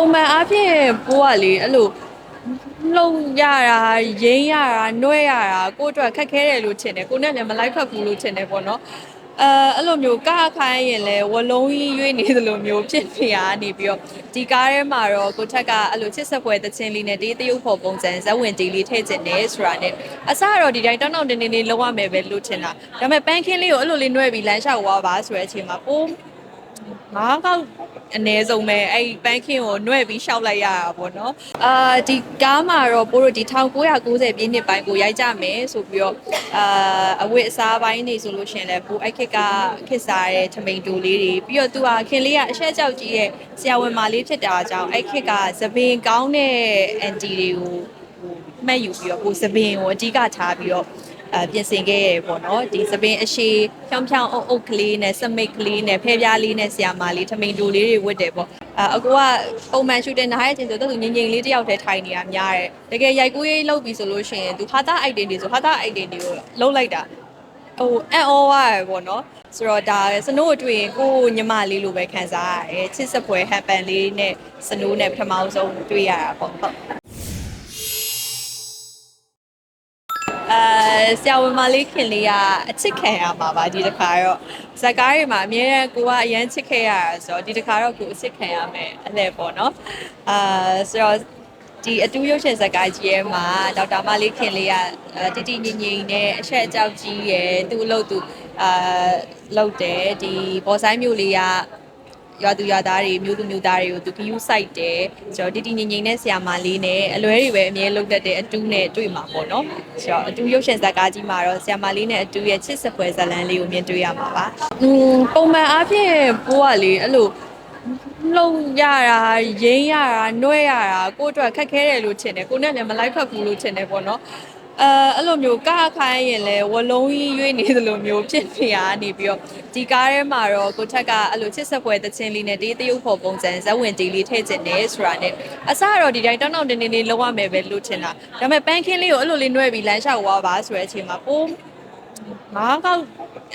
ပုံမှန်အားဖြင့်ပိုးကလေအဲ့လိုလုံရတာရင်းရတာနှွဲရတာကိုယ့်အတွက်ခက်ခဲတယ်လို့ထင်တယ်ကိုနဲ့လည်းမလိုက်ဖက်ဘူးလို့ထင်တယ်ပေါ့နော်အဲအဲ့လိုမျိုးကခိုင်းရင်လည်းဝလုံးကြီးရွေးနေသလိုမျိုးဖြစ်နေရနေပြီးတော့ဒီကားထဲမှာတော့ကိုထက်ကအဲ့လိုချစ်ဆက်ပွဲတချင်းလေးနဲ့တေးတရုပ်ဖို့ပုံစံဇက်ဝင်တီလေးထည့်ကျင်တယ်ဆိုတာနဲ့အစတော့ဒီတိုင်းတောင်းတောင်းတင်းတင်းလေးလောက်ရမယ်ပဲလို့ထင်တာဒါပေမဲ့ပန်းခင်းလေးကိုအဲ့လိုလေးနှွဲပြီးလမ်းလျှောက်သွားပါဆိုတဲ့အချိန်မှာပိုး ငါးကောက်အ ਨੇ ဆုံးပဲအဲ့ဒီပန်းခင်းကိုနှွဲ့ပြီးရှောက်လိုက်ရတာပေါ့နော်အာဒီကားမှာတော့ပို့တို့ဒီ1990ပြည့်နှစ်ပိုင်းကိုရိုက်ကြမယ်ဆိုပြီးတော့အာအဝတ်အစားပိုင်းနေဆိုလို့ရှရင်လဲပို့အဲ့ခက်ကခစ်စားတဲ့ထမိန်တူလေးတွေပြီးတော့သူကခင်လေးကအရှက်ကြောက်ကြီးရဲ့ဆရာဝန်မလေးဖြစ်တာကြောင့်အဲ့ခက်ကသပင်ကောင်းတဲ့အန်တီတွေကိုဟိုမှတ်ယူပြီးတော့ကိုသပင်ကိုအဓိကထားပြီးတော့ အပြင်ဆင်ခဲ့ရပေါ့နော်ဒီသပင်အရှိဖြောင်းဖြောင်းအုပ်အုပ်ကလေးနဲ့စမိတ်ကလေးနဲ့ဖဲပြားလေးနဲ့ဆီယာမာလေးထမိန်တူလေးတွေဝတ်တယ်ပေါ့အအကူကပုံမှန်ရှူတင်နားရဲ့အချိန်ဆိုတော့သူငင်ငင်လေးတယောက်တည်းထိုင်နေတာများတယ်တကယ်ရိုက်ကူးရေးလုပ်ပြီဆိုလို့ရှိရင်သူဟာတာအိုက်တင်တွေဆိုဟာတာအိုက်တင်တွေကိုလှုပ်လိုက်တာဟိုအန်အောဝါရယ်ပေါ့နော်ဆိုတော့ဒါစနိုးကိုတွေ့ရင်ကိုညီမလေးလိုပဲခံစားရတယ်ချစ်စပွဲဟန်ပန်လေးနဲ့စနိုးနဲ့ပထမဆုံးတွေ့ရတာပေါ့ဟုတ် ဆရာဝန်မလေးခင်လေးကအချစ်ခံရမှာပါဒီတစ်ခါတော့ဇက်ကားတွေမှာအများနဲ့ကိုကအရန်ချစ်ခဲ့ရတာဆိုတော့ဒီတစ်ခါတော့ကိုအချစ်ခံရမယ်အဲ့လေပေါ့နော်အာဆိုတော့ဒီအတူရုပ်ရှင်ဇက်ကားကြီးရဲ့မှာဒေါက်တာမလေးခင်လေးကအဲတီတီငိမ့်ငိမ့်နဲ့အဆက်အကြောက်ကြီးရယ်သူ့အလုပ်သူအာလုပ်တယ်ဒီဘောဆိုင်မျိုးလေးက ရွာသူရွာသားတွေမျိုးသူမျိုးသားတွေကိုသူကယူဆိုင်တယ်ဆိုတော့တီတီငိမ့်ငိမ့်နဲ့ဆရာမလေးနဲ့အလွဲတွေပဲအမြဲလုပ်တတ်တဲ့အတူနဲ့တွေ့မှာပေါ့နော်ဆိုတော့အတူရုပ်ရှင်ဇာတ်ကားကြီးမှာတော့ဆရာမလေးနဲ့အတူရဲ့ချစ်စပွဲဇာတ်လမ်းလေးကိုမြင်တွေ့ရမှာပါอืมပုံမှန်အားဖြင့်ပိုးကလေအဲ့လိုလုံရတာရင်းရတာနှွဲရတာကိုယ့်အတွက်ခက်ခဲတယ်လို့ထင်တယ်ကိုနဲ့လည်းမလိုက်ဖက်ဘူးလို့ထင်တယ်ပေါ့နော် အဲအဲ့လိုမျိုးကခိုင်းရင်လည်းဝလုံးကြီးရွေးနေသလိုမျိုးဖြစ်နေရနေပြီးတော့ဒီကားထဲမှာတော့ကိုထက်ကအဲ့လိုချစ်ဆက်ပွဲတချင်းလေးနဲ့တေးတရုပ်ဖို့ပုံစံဇက်ဝင်တီလေးထည့်ကျင်တယ်ဆိုတာနဲ့အစတော့ဒီတိုင်းတောင်းတောင်းတင်းတင်းလေးလောက်ရမယ်ပဲလို့ထင်တာဒါပေမဲ့ပန်းခင်းလေးကိုအဲ့လိုလေးနှွဲပြီးလမ်းလျှောက်သွားပါဆိုတဲ့အချိန်မှာပိုး ငါးကောက်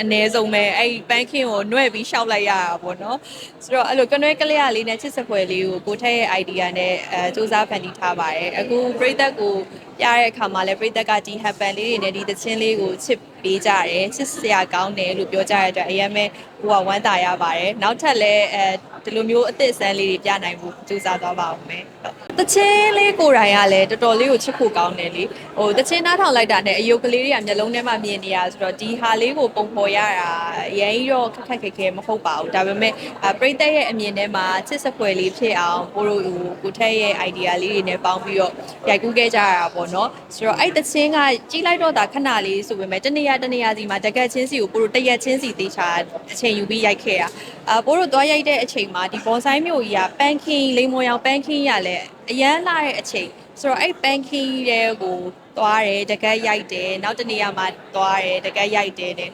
အ ਨੇ ဆုံးပဲအဲ့ဒီပန်းခင်းကိုနှွဲ့ပြီးရှောက်လိုက်ရတာပေါ့နော်ဆိုတော့အဲ့လိုကနွဲကလေးရလေးနဲ့ချစ်စပွဲလေးကိုကိုထက်ရဲ့ idea နဲ့အဲစူးစမ်းဖန်တီးထားပါတယ်အခုပြိသက်ကိုပြတဲ့အခါမှာလည်းပြိသက်ကဒီ happen လေးတွေနဲ့ဒီသချင်းလေးကိုချစ်ပေးကြတယ်ချစ်စရာကောင်းတယ်လို့ပြောကြရတဲ့အတွက်အရင်ပဲကိုကဝမ်းသာရပါတယ်နောက်ထပ်လည်းအဲ ဒီလိုမျိုးအသစ်အဆန်းလေးတွေပြနိုင်ဖို့စူးစမ်းသွားပါဦးမယ်ဟုတ်သချင်းလေးကိုယ်တိုင်ကလည်းတော်တော်လေးကိုချစ်ဖို့ကောင်းတယ်လေဟိုသချင်းနားထောင်လိုက်တာနဲ့အယုတ်ကလေးတွေကမျက်လုံးထဲမှာမြင်နေရဆိုတော့ဒီဟာလေးကိုပုံဖော်ရတာအရင်ရောခက်ခက်ခဲခဲမဟုတ်ပါဘူးဒါပေမဲ့အပရိသတ်ရဲ့အမြင်ထဲမှာချစ်စပွဲလေးဖြစ်အောင်ကိုရိုဟိုကိုထက်ရဲ့ idea လေးတွေနဲ့ပေါင်းပြီးတော့ရိုက်ကူးခဲ့ကြရတာပေါ့နော်ဆိုတော့အဲ့သချင်းကကြီးလိုက်တော့တာခဏလေးဆိုပေမဲ့တနေရာတနေရာစီမှာတကက်ချင်းစီကိုကိုရိုတရက်ချင်းစီတေချာအချိန်ယူပြီးရိုက်ခဲ့တာအပိုးတို့သွားရိုက်တဲ့အချိန်မှာဒီဘောဆိုင်မျိုးကြီးကပန်းခင်းလိမ္မော်ရောင်ပန်းခင်းရလဲအရန်လာတဲ့အချိန်ဆိုတော့အဲ့ပန်းခင်းရဲ့ကိုသွားတယ်တကက်ရိုက်တယ်နောက်တနေရာမှာသွားတယ်တကက်ရိုက်တယ်တဲ့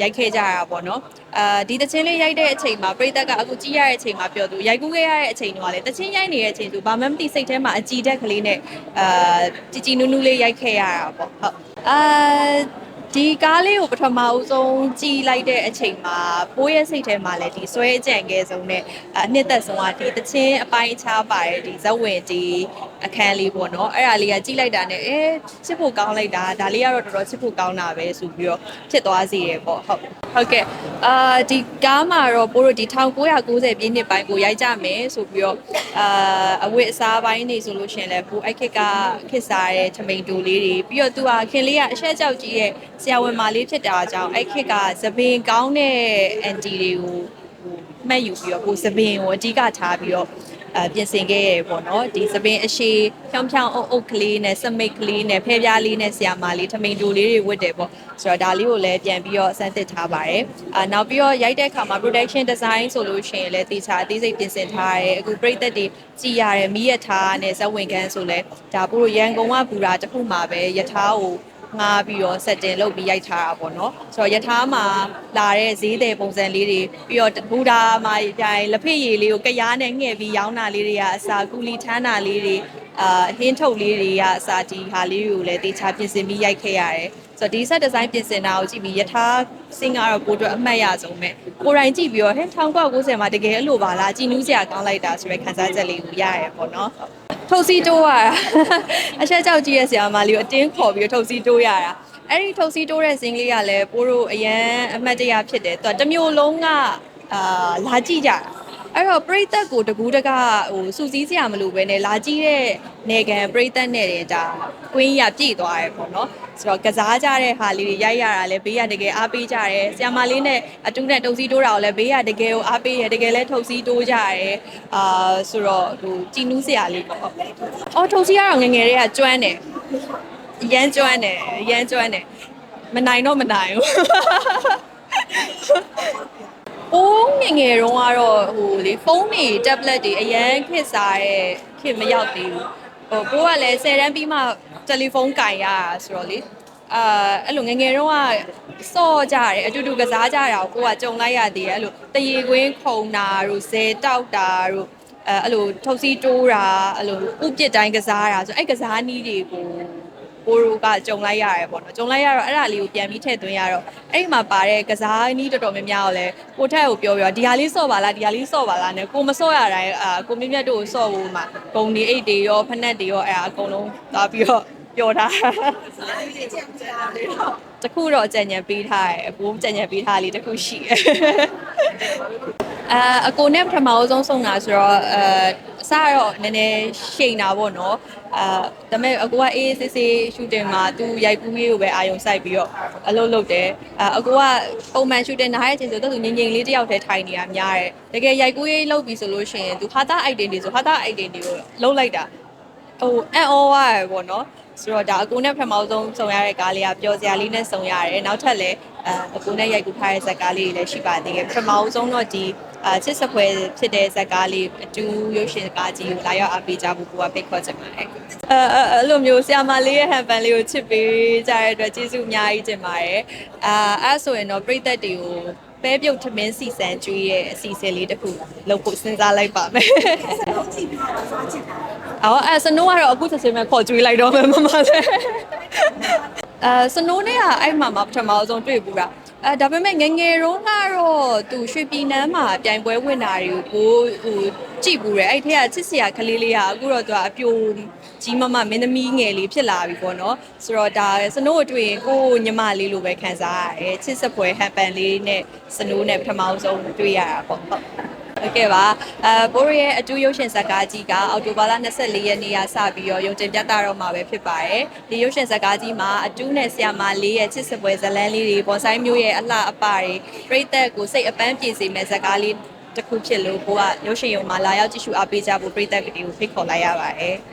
ရိုက်ခဲ့ကြရတာပေါ့နော်အာဒီတချင်းလေးရိုက်တဲ့အချိန်မှာပြိသက်ကအခုကြည့်ရတဲ့အချိန်မှာပြောသူရိုက်ကူးခဲ့ရတဲ့အချိန်တော့လေတချင်းရိုက်နေတဲ့အချိန်ဆိုဘာမှမသိစိတ်ထဲမှာအကြည်တက်ကလေးနဲ့အာជីជីနူးနူးလေးရိုက်ခဲ့ရတာပေါ့ဟုတ်အာ ဒီကားလေးကိုပထမအဆုံးကြည်လိုက်တဲ့အချိန်မှာပိုးရဲ့စိတ်ထဲမှာလည်းဒီဆွဲကြံခဲ့ဆုံးနဲ့အနှစ်သက်ဆုံးကဒီတချင်းအပိုင်းခြားပါတယ်ဒီဇက်ဝင်ဒီ အခန်းလေးပေါ့နော်အဲ့ဒါလေးကကြည်လိုက်တာနဲ့အဲချစ်ဖို့ကောင်းလိုက်တာဒါလေးကတော့တော်တော်ချစ်ဖို့ကောင်းတာပဲဆိုပြီးတော့ဖြစ်သွားစေရပေါ့ဟုတ်ဟုတ်ကဲ့အာဒီကားမှာတော့ပိုးတို့ဒီ1990ပြည့်နှစ်ပိုင်းကိုရိုက်ကြမယ်ဆိုပြီးတော့အာအဝတ်အစားပိုင်းနေဆိုလို့ရှရင်လဲပိုးအဲ့ခက်ကခစ်စားတဲ့ထမိန်တူလေးတွေပြီးတော့သူကခင်လေးကအရှက်ကြောက်ကြီးရဲ့ဆရာဝန်မလေးဖြစ်တာကြောင့်အဲ့ခက်ကသပင်ကောင်းတဲ့အန်တီတွေကိုဟိုမှတ်ယူပြီးတော့ကိုသပင်ကိုအဓိကထားပြီးတော့ အပြင်ဆင်ခဲ့ရပေါ့နော်ဒီသပင်အရှိဖြောင်းဖြောင်းအုပ်အုပ်ကလေးနဲ့စမိတ်ကလေးနဲ့ဖဲပြားလေးနဲ့ဆီယာမာလေးထမိန်တူလေးတွေဝတ်တယ်ပေါ့ဆိုတော့ဒါလေးကိုလည်းပြန်ပြီးတော့စမ်းသစ်ထားပါတယ်အာနောက်ပြီးတော့ရိုက်တဲ့အခါမှာ production design ဆိုလို့ရှိရင်လည်းတေချာအသေးစိတ်ပြင်ဆင်ထားတယ်အခုပြိသက်တွေကြည်ရတယ်မီးရထားနဲ့ဇက်ဝင်ခန်းဆိုလဲဒါပို့ရန်ကုန်ကဘူရာတစ်ခုမှာပဲယထာကို ငားပြီးတော့ setting လုပ်ပြီးရိုက်ထားတာပေါ့နော်ဆိုတော့ယထာမှာလာတဲ့ဈေးတဲ့ပုံစံလေးတွေပြီးတော့ဘူဒါမှာတိုင်လက်ဖက်ရည်လေးကိုကရားနဲ့ငှဲ့ပြီးရောင်းတာလေးတွေကအစာကူလီထမ်းတာလေးတွေအာဟင်းထုတ်လေးတွေကအစာဒီဟာလေးတွေကိုလည်းတေချာပြင်ဆင်ပြီးရိုက်ခဲ့ရတယ်ဆိုတော့ဒီ set design ပြင်ဆင်တာကိုကြည့်ပြီးယထာစင်ကတော့ကိုအတွက်အမှတ်ရဆုံးပဲကိုယ်တိုင်ကြည့်ပြီးတော့ဟဲ့1990မှာတကယ်အဲ့လိုပါလားကြည်နူးစရာကောင်းလိုက်တာဆိုရယ်ခံစားချက်လေးကိုရရပေါ့နော် ထုတ်စီတိုးရတာအချက်ကြောက်ကြည့်ရဆရာမလေးကိုအတင်းခေါ်ပြီးတော့ထုတ်စီတိုးရတာအဲ့ဒီထုတ်စီတိုးတဲ့စင်လေးကလည်းပိုးတို့အရန်အမှတ်တရဖြစ်တယ်သူကတစ်မျိုးလုံးကအာလာကြည့်ကြတာ အဲ့တော့ပရိသတ်ကိုတကူးတကဟိုစူးစီးစရာမလိုပဲနဲ့လာကြည့်တဲ့နေကန်ပရိသတ်နဲ့တင်ဒါကွင်းရပြည့်သွားရဲပေါ့နော်ဆိုတော့ကစားကြတဲ့ဟာလေးတွေရိုက်ရတာလည်းဘေးကတကယ်အားပေးကြတယ်ဆီယမလေးနဲ့အတူနဲ့တုံစီတိုးတာကိုလည်းဘေးကတကယ်ကိုအားပေးရတကယ်လည်းထုတ်စီတိုးကြရဲအာဆိုတော့ဟိုကြည်နူးစရာလေးပေါ့အော်ထုတ်စီကတော့ငယ်ငယ်လေးကကျွမ်းတယ်ရမ်းကျွမ်းတယ်ရမ်းကျွမ်းတယ်မနိုင်တော့မနိုင်ဘူး အိုးငယ်ငယ်တုန်းကတော့ဟိုလေဖုန်းတွေ tablet တွေအရန်ခက်စားတဲ့ခေတ်မရောက်သေးဘူးဟိုကိုကလည်း10တန်းပြီးမှတယ်လီဖုန်းကင်ရတာဆိုတော့လေအာအဲ့လိုငယ်ငယ်တုန်းကစော့ကြတယ်အတူတူကစားကြတာကိုကိုကကြုံလိုက်ရသေးတယ်အဲ့လိုတရေကွင်းခုံတာတို့ဇဲတောက်တာတို့အဲအဲ့လိုထုတ်စီတိုးတာအဲ့လိုဥပစ်တိုင်းကစားတာဆိုအဲ့ကစားနည်းတွေကို ကိုရိုကကြုံလိုက်ရတယ်ပေါ့နော်ကြုံလိုက်ရတော့အဲ့ဒါလေးကိုပြန်ပြီးထည့်သွင်းရတော့အဲ့ဒီမှာပါတဲ့ကစားနည်းတော်တော်များများကိုလည်းကိုထက်ကိုပြောပြောဒီဟာလေးစော့ပါလားဒီဟာလေးစော့ပါလားနဲ့ကိုမစော့ရတိုင်းအာကိုမြင့်မြတ်တို့ကိုစော့ဖို့မှာဂုံဒီအိတ်တွေရောဖက်နက်တွေရောအဲ့ဒါအကုန်လုံးသွားပြီးတော့ပြောတာ တခုတော့ကြံ့ညံပေးထားတယ်အကိုကြံ့ညံပေးထားလေးတခုရှိတယ်အာအကိုနဲ့ပထမအဆုံးဆုံးတာဆိုတော့အဲအစတော့နည်းနည်းရှိန်တာပေါ့နော်အာဒါပေမဲ့အကိုကအေးအေးဆေးဆေးရှူတင်မှာသူရိုက်ကူးရေးကိုပဲအာယုံစိုက်ပြီးတော့အလုပ်လုပ်တယ်အာအကိုကပုံမှန်ရှူတင်နားရဲ့အချိန်ဆိုတော့သူငင်ငင်လေးတယောက်တည်းထိုင်နေတာများတယ်တကယ်ရိုက်ကူးရေးလုပ်ပြီးဆိုလို့ရှိရင်သူဟာတာ item တွေဆိုဟာတာ item တွေကိုလုပ်လိုက်တာဟိုအန်အောဝါရယ်ပေါ့နော် ဆိုတော့ဒါအကူနဲ့ပထမဆုံးစုံရတဲ့ကားလေးကပျော်စရာလေးနဲ့စုံရတယ်နောက်ထပ်လည်းအဲအကူနဲ့ရိုက်ကူးထားတဲ့ဇာတ်ကားလေးတွေလည်းရှိပါသေးတယ်ပထမဆုံးတော့ဒီအာချစ်စပွဲဖြစ်တဲ့ဇာတ်ကားလေးအတူရုပ်ရှင်ကားကြီးကိုလာရောက်အားပေးကြဖို့ကိုကဖိတ်ခေါ်ချင်ပါတယ်အဲအဲအဲ့လိုမျိုးဆရာမလေးရဲ့ဟန်ပန်လေးကိုချစ်ပေးကြတဲ့အတွက်ကျေးဇူးအများကြီးတင်ပါတယ်အာအဲ့ဆိုရင်တော့ပြည်သက်တွေကိုပဲပြုတ်ထမင်းစီစံကျွေးရဲ့အစီအစဉ်လေးတစ်ခုလုပ်ဖို့စဉ်းစားလိုက်ပါမယ်။ အော်အဲစနိုးကတော့အခုချက်ချင်းပဲခေါ်ကျွေးလိုက်တော့မယ်မမလေး။အဲစနိုးနဲ့ကအဲ့မှာမှပထမဆုံးတွေ့ဘူးတာ။အဲဒါပေမဲ့ငယ်ငယ်တုန်းကတော့သူရွှေပြည်နန်းမှာပြိုင်ပွဲဝင်တာတွေကိုဟိုကြည့်ဘူးတယ်အဲ့ထက်ကချစ်စရာကလေးလေးကအခုတော့သူကအပြိုကြီးမမမင်းသမီးငယ်လေးဖြစ်လာပြီပေါ့နော်ဆိုတော့ဒါစနိုးကိုတွေ့ရင်ကိုယ့်ညီမလေးလိုပဲခံစားရတယ်ချစ်စပွဲဟန်ပန်လေးနဲ့စနိုးနဲ့ပထမဆုံးတွေ့ရတာပေါ့ဟုတ် ဟုတ်ကဲ့ပါအဲဘိုးရရဲ့အတူရုပ်ရှင်ဇာတ်ကားကြီးကအော်တိုဘာလ24ရက်နေ့ကစပြီးတော့ရုံတင်ပြသတော့မှာပဲဖြစ်ပါတယ်ဒီရုပ်ရှင်ဇာတ်ကားကြီးမှာအတူနဲ့ဆရာမလေးရဲ့ချစ်စပွဲဇလန်းလေးတွေပေါ်ဆိုင်မျိုးရဲ့အလှအပတွေပြိသက်ကိုစိတ်အပန်းပြေစေမဲ့ဇာတ်ကားလေးတစ်ခုဖြစ်လို့ကိုကရုပ်ရှင်ရုံမှာလာရောက်ကြည့်ရှုအားပေးကြဖို့ပြိသက်ကလေးကိုဖိတ်ခေါ်လိုက်ရပါတယ်